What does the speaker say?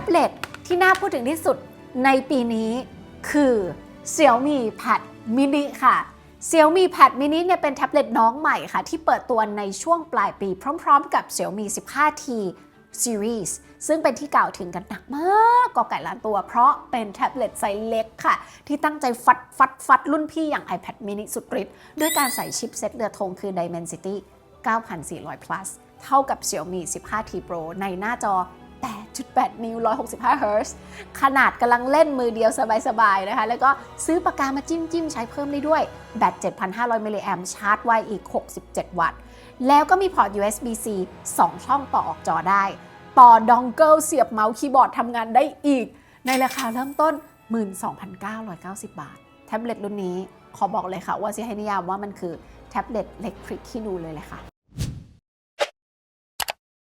บเล็ตที่น่าพูดถึงที่สุดในปีนี้คือ Xiaomi Pad Mini ค่ะ Xiaomi Pad Mini เนี่ยเป็นแท็บเล็ตน้องใหม่ค่ะ ที่เปิดตัวในช่วงปลายปีพร้อมๆกับ Xiaomi 15T Series ซึ่งเป็นที่กล่าวถึงกันหนักมากกอไก่ล้านตัว เพราะเป็นแท็บเล็ตไซส์เล็กค่ะ ที่ตั้งใจฟัดฟัดฟัดรุ่นพี่อย่าง iPad mini สุดฤทธิ์ด้วยการใส่ชิปเซ็ตเรือธงคือ Dimensity 9400 plus เท่ากับ Xiaomi 15T Pro ในหน้าจอ 8.8นิ้ว 165 Hz ขนาดกำลังเล่นมือเดียวสบายๆนะคะ แล้วก็ซื้อปากกามาจิ้มจิ้มๆใช้เพิ่มได้ด้วย แบต 7,500 มิลลิแอมชาร์จไวอีก 67 วัตต์ แล้วก็มีพอร์ต USB-C 2 ช่องต่อออกจอได้ ต่อดองเกิลเสียบเมาส์คีย์บอร์ดทำงานได้อีก ในราคาเริ่มต้น 12,990 บาท แท็บเล็ตรุ่นนี้ขอบอกเลยค่ะว่าจะให้นิยามว่ามันคือแท็บเล็ตเล็กพริกขี้นูเลยแหละค่ะ